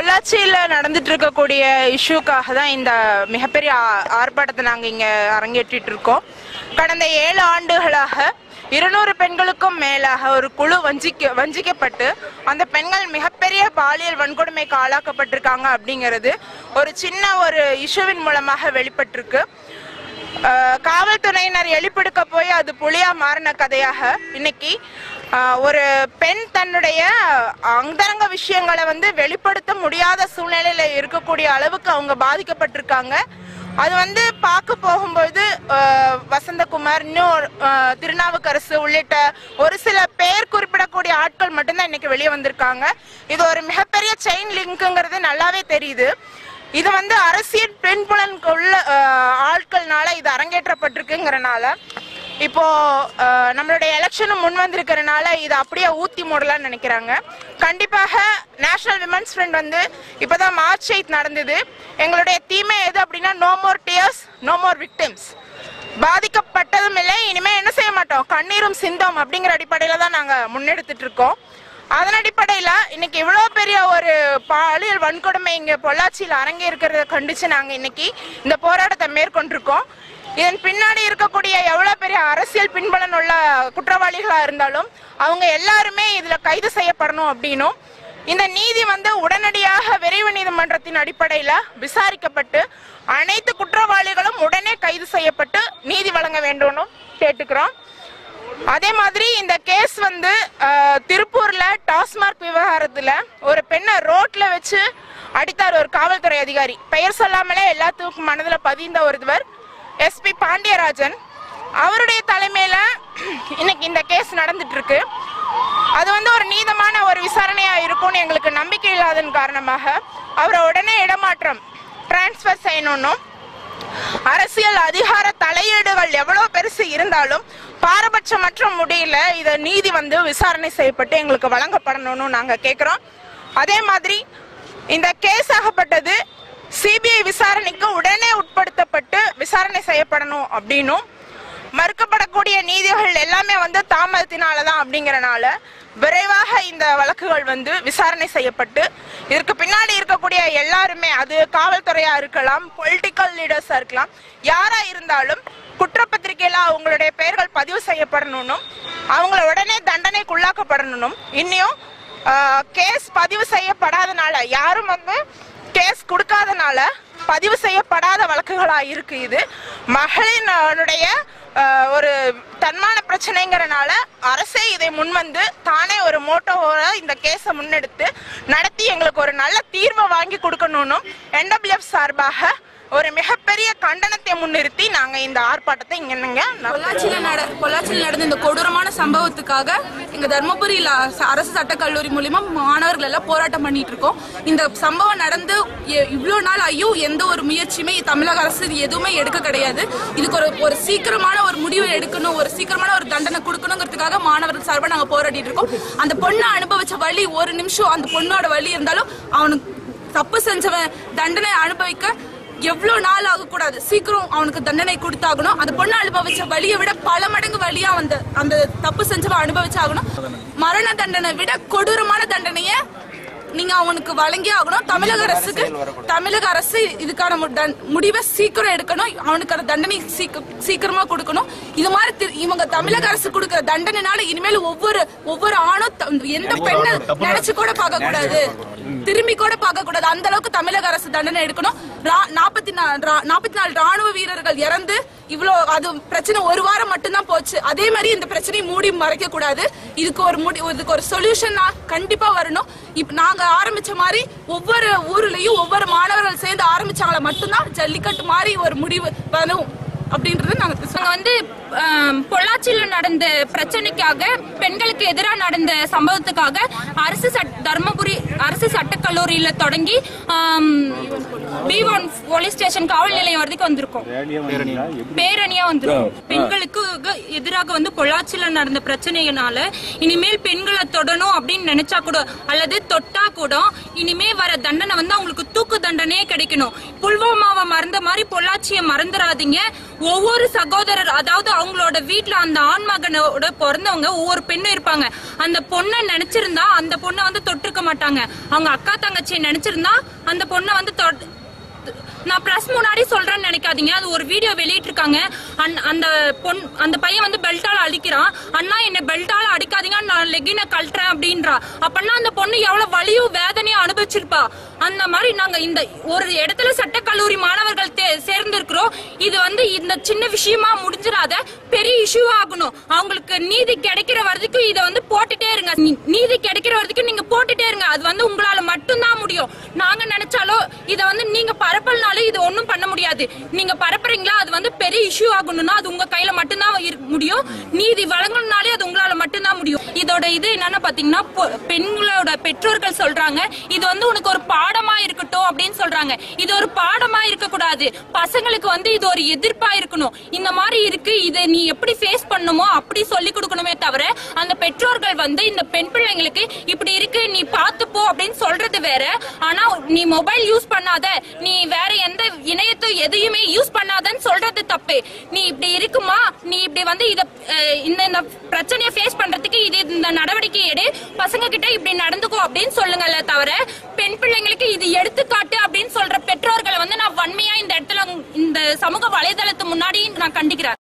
பொள்ளாச்சியில நடந்துட்டு இருக்கக்கூடிய இஷ்யூக்காக தான் இந்த மிகப்பெரிய ஆ- ஆர்ப்பாட்டத்தை நாங்க இங்க அரங்கேற்றிட்டு இருக்கோம். கடந்த ஏழு ஆண்டுகளாக இருநூறு பெண்களுக்கும் மேலாக ஒரு குழு வஞ்சிக்க வஞ்சிக்கப்பட்டு அந்த பெண்கள் மிகப்பெரிய பாலியல் வன்கொடுமைக்கு ஆளாக்கப்பட்டிருக்காங்க அப்படிங்கிறது ஒரு சின்ன ஒரு இஷ்யூவின் மூலமாக வெளிப்பட்டிருக்கு. காவல்துறையினர் எழுப்பிடுக்க போய் அது புலியா மாறின கதையாக இன்னைக்கு ஒரு பெண் தன்னுடைய அந்தரங்க விஷயங்களை வந்து வெளிப்படுத்த முடியாத சூழ்நிலையில இருக்கக்கூடிய அளவுக்கு அவங்க பாதிக்கப்பட்டிருக்காங்க. அது வந்து பார்க்க போகும்போது வசந்தகுமார் இன்னும் திருநாவுக்கரசு உள்ளிட்ட ஒரு சில பேர் குறிப்பிடக்கூடிய ஆட்கள் மட்டும்தான் இன்னைக்கு வெளியே வந்திருக்காங்க. இது ஒரு மிகப்பெரிய செயின் லிங்க்குங்கிறது நல்லாவே தெரியுது. இது வந்து அரசியல் பெண்புலனுக்கு உள்ள ஆட்கள்னால இது அரங்கேற்றப்பட்டிருக்குங்கிறனால இப்போ நம்மளுடைய எலெக்ஷனும் முன் வந்திருக்கிறதுனால இது அப்படியே ஊத்தி மூடலாம்னு நினைக்கிறாங்க. கண்டிப்பாக நேஷனல் விமன்ஸ் ஃப்ரெண்ட் வந்து இப்போதான் மார்ச் எயித் நடந்தது. எங்களுடைய தீமை எது அப்படின்னா no more tears no more victims பாதிக்கப்பட்டதும் இல்லை இனிமே என்ன செய்ய மாட்டோம்? கண்ணீரும் சிந்தோம் அப்படிங்கிற அடிப்படையில தான் நாங்க முன்னெடுத்துட்டு இருக்கோம். அதன் அடிப்படையில இன்னைக்கு இவ்வளவு பெரிய ஒரு பாலியல் வன்கொடுமை இங்க பொள்ளாச்சியில் அரங்கே இருக்கிறத கண்டிச்சு நாங்க இன்னைக்கு இந்த போராட்டத்தை மேற்கொண்டிருக்கோம். இதன் பின்னாடி இருக்கக்கூடிய எவ்வளவு பெரிய அரசியல் பின்பலன் உள்ள குற்றவாளிகளா இருந்தாலும் அவங்க எல்லாருமே இதுல கைது செய்யப்படணும் அப்படின்னும். இந்த நீதி வந்து உடனடியாக விரைவு நீதிமன்றத்தின் அடிப்படையில விசாரிக்கப்பட்டு அனைத்து குற்றவாளிகளும் உடனே கைது செய்யப்பட்டு நீதி வழங்க வேண்டும்னு கேட்டுக்கிறோம். அதே மாதிரி இந்த கேஸ் வந்து திருப்பூர்ல டாஸ்மார்க் விவகாரத்துல ஒரு பெண்ணை ரோட்ல வச்சு அடித்தார் ஒரு காவல்துறை அதிகாரி. பெயர் சொல்லாமலே எல்லாத்துக்கும் மனதுல பதிந்த ஒருவர். எஸ்பி பாண்டியராஜன் அவருடைய தலைமையில் இன்னைக்கு இந்த கேஸ் நடந்துட்டு இருக்கு அது வந்து ஒரு நீதமான ஒரு விசாரணையாக இருக்கும்னு எங்களுக்கு நம்பிக்கை இல்லாதன் காரணமாக அவரை உடனே இடமாற்றம் டிரான்ஸ்ஃபர் செய்யணும்னும் அரசியல் அதிகார தலையீடுகள் எவ்வளோ பெருசு இருந்தாலும் பாரபட்சமற்ற முடியல இதை நீதி வந்து விசாரணை செய்யப்பட்டு எங்களுக்கு வழங்கப்படணும்னு நாங்கள் கேட்குறோம் அதே மாதிரி இந்த கேஸ் ஆகப்பட்டது சிபிஐ விசாரணைக்கு உடனே உட்படுத்தப்பட்டு விசாரணை செய்யப்படணும் அப்படின்னும் மறுக்கப்படக்கூடிய நீதிகள் எல்லாமே வந்து தாமதத்தினாலதான் அப்படிங்கறனால விரைவாக இந்த வழக்குகள் வந்து விசாரணை செய்யப்பட்டு இதற்கு பின்னாடி இருக்கக்கூடிய எல்லாருமே அது காவல்துறையா இருக்கலாம் பொலிட்டிக்கல் லீடர்ஸா இருக்கலாம் யாரா இருந்தாலும் குற்றப்பத்திரிகையில அவங்களுடைய பெயர்கள் பதிவு செய்யப்படணும்னும் அவங்கள உடனே தண்டனைக்குள்ளாக்கப்படணும் இன்னும் கேஸ் பதிவு செய்யப்படாதனால யாரும் வந்து கேஸ் கொடுக்காதனால பதிவு செய்யப்படாத வழக்குகளா இருக்கு இது. மகளினுடைய ஒரு தன்மான பிரச்சனைங்கிறனால அரசே இதை முன்வந்து தானே ஒரு மோட்டோவோட இந்த கேஸை முன்னெடுத்து நடத்தி எங்களுக்கு ஒரு நல்ல தீர்வை வாங்கி கொடுக்கணும்னு என்டபிள்யூஎஃப் சார்பாக ஒரு மிகப்பெரிய கண்டனத்தை முன்னிறுத்தி நாங்க இந்த ஆர்ப்பாட்டத்தை இங்க என்னங்க பொள்ளாச்சியில நட பொள்ளாச்சியில் நடந்த இந்த கொடூரமான சம்பவத்துக்காக எங்க தர்மபுரி அரசு சட்டக்கல்லூரி மூலியமா மாணவர்கள் எல்லாம் போராட்டம் பண்ணிட்டு இருக்கோம். இந்த சம்பவம் நடந்து இவ்வளோ இவ்வளவு நாள் ஐயோ எந்த ஒரு முயற்சியுமே தமிழக அரசு எதுவுமே எடுக்க கிடையாது. இதுக்கு ஒரு ஒரு சீக்கிரமான ஒரு முடிவு எடுக்கணும் ஒரு சீக்கிரமான ஒரு தண்டனை கொடுக்கணுங்கிறதுக்காக மாணவர்கள் சார்பாக நாங்க போராடிட்டு இருக்கோம். அந்த பொண்ணை அனுபவிச்ச வழி ஒரு நிமிஷம் அந்த பொண்ணோட வழி இருந்தாலும் அவனுக்கு தப்பு செஞ்சவன் தண்டனை அனுபவிக்க எவ்வளவு நாள் ஆகக்கூடாது? சீக்கிரம் அவனுக்கு தண்டனை கொடுத்தாகணும். அந்த பொண்ணு அனுபவிச்ச வழியை விட பல மடங்கு வழியா அந்த அந்த தப்பு செஞ்சவ அனுபவிச்சாகணும். மரண தண்டனை விட கொடூரமான தண்டனைய நீங்க அவனுக்கு வழங்கி ஆகணும். தமிழக அரசுக்கு தமிழக அரசு இதுக்கான முடிவை சீக்கிரம் எடுக்கணும். அவனுக்கான தண்டனை சீக்கிரமா கொடுக்கணும். இது மாதிரி இவங்க தமிழக அரசு கொடுக்கிற தண்டனைனால இனிமேல் ஒவ்வொரு ஒவ்வொரு ஆணும் த- எந்த பெண்ணை நினைச்சு கூட பார்க்க கூடாது திரும்பி கூட பார்க்க கூடாது. அந்த அளவுக்கு தமிழக அரசு தண்டனை எடுக்கணும். நாற்பத்தி நாற்பத்தி நாலு ராணுவ வீரர்கள் இறந்து இவ்வளோ அது பிரச்சனை ஒரு வாரம் மட்டும்தான் போச்சு. அதே மாதிரி இந்த பிரச்சனையை மூடி மறைக்க கூடாது. இதுக்கு ஒரு முடி இதுக்கு ஒரு சொல்யூஷன் கண்டிப்பா வரணும். இப்ப நாங்க ஆரம்பிச்ச மாதிரி ஒவ்வொரு ஊர்லயும் ஒவ்வொரு மாணவர்கள் சேர்ந்து ஆரம்பிச்சாங்களா மட்டும்தான் ஜல்லிக்கட்டு மாதிரி ஒரு முடிவு வரும். அப்படின்றது நாங்க வந்து பொள்ளாச்சியில நடந்த பிரச்சனைக்காக பெண்களுக்கு எதிராக நடந்த சம்பவத்துக்காக அரசு தர்மபுரி அரசு சட்டக்கல்லூரியில தொடங்கி பி ஒன் போலீஸ் ஸ்டேஷன் காவல் நிலையம் வரைக்கும் வந்திருக்கோம். பேரணியா வந்திருக்கோம். பெண்களுக்கு எதிராக வந்து பொள்ளாச்சியில நடந்த பிரச்சனையினால இனிமேல் பெண்களை தொடணும் அப்படின்னு நினைச்சா கூட அல்லது தொட்டா கூட இனிமே வர தண்டனை வந்து அவங்களுக்கு தூக்கு தண்டனையே கிடைக்கணும். புல்வாமாவை மறந்த மாதிரி பொள்ளாச்சியை மறந்துடாதீங்க ஒவ்வொரு சகோதரர் அதாவது அவங்களோட வீட்டுல அந்த ஆண் மகனோட பிறந்தவங்க ஒவ்வொரு பெண்ணும் இருப்பாங்க. அந்த பொண்ணை நினைச்சிருந்தா அந்த பொண்ணை வந்து தொட்டிருக்க மாட்டாங்க. அவங்க அக்கா தங்கச்சியை நினைச்சிருந்தா அந்த பொண்ணை வந்து தொட்- நான் பிரஸ் முன்னாடி சொல்றேன்னு நினைக்காதீங்க. அது ஒரு வீடியோ வெளியிட்டு இருக்காங்க அந்த பொன் அந்த பையன் வந்து பெல்டால அடிக்கிறான். அண்ணா என்ன பெல்டால அடிக்காதீங்க. லெகின கழட்டுறேன் அப்படின்றா. அப்பன்னா அந்த பொண்ணு எவ்வளவு வலியும் வேதனையும் அனுபவிச்சிருப்பா. அந்த மாதிரி நாங்க இந்த ஒரு இடத்துல சட்டக்கல்லூரி மாணவர்கள் சேர்ந்திருக்கிறோம். இது வந்து இந்த சின்ன விஷயமா முடிஞ்சிடாத பெரிய இஷ்யூ ஆகணும் அவங்களுக்கு நீதி கிடைக்கிற வரைக்கும் இதை வந்து போட்டுட்டே இருங்க. நீ- நீதி கிடைக்கிற வரைக்கும் நீங்க போட்டுட்டே இருங்க. அது வந்து உங்களால மட்டும்தான் முடியும். நாங்க நினைச்சாலோ இதை வந்து நீங்க பரப்பலனாலும் இது ஒண்ணும் பண்ண முடியாது. நீங்க பரப்புறீங்களா? அது வந்து பெரிய இஷ்யூ ஆகணும்னா அது உங்க கையில மட்டும்தான் இருக்க முடியும். நீதி வழங்கணும்னாலே அது உங்களால மட்டும்தான் முடியும். இதோட இது என்னன்னு பாத்தீங்கன்னா பொ- பெண்களோட பெற்றோர்கள் சொல்றாங்க இது வந்து உனக்கு ஒரு பாடமா இருக்கட்டும் அப்படின்னு சொல்றாங்க. இது ஒரு பாடமா இருக்க கூடாது பசங்களுக்கு வந்து இது ஒரு எதிர்ப்பா இருக்கணும். இந்த மாதிரி இருக்கு. இதை நீ எப்படி ஃபேஸ் பண்ணுமோ அப்படி சொல்லி கொடுக்கணுமே தவிர அந்த பெற்றோர்கள் வந்து இந்த பெண் பிள்ளைங்களுக்கு இப்படி இருக்கு நீ பார்த்து அப்படின்னு சொல்றது வேற. ஆனா நீ மொபைல் யூஸ் பண்ணாத. நீ வேற எந்த இணையத்தை எதையுமே யூஸ் பண்ணாதன்னு சொல்றது தப்பு. நீ இப்படி இருக்குமா? நீ இப்படி வந்து இத இந்த இந்த பிரச்சனையை ஃபேஸ் பண்றதுக்கு இது இந்த நடவடிக்கை எடு. பசங்க கிட்ட இப்படி நடந்துக்கோ அப்படின்னு சொல்லுங்கல்ல தவிர பெண் பிள்ளைங்களுக்கு இது எடுத்துக்காட்டு அப்படின்னு சொல்ற பெற்றோர்களை வந்து நான் வன்மையா இந்த இடத்துல இந்த சமூக வலைதளத்து முன்னாடி நான் கண்டிக்கிறேன்.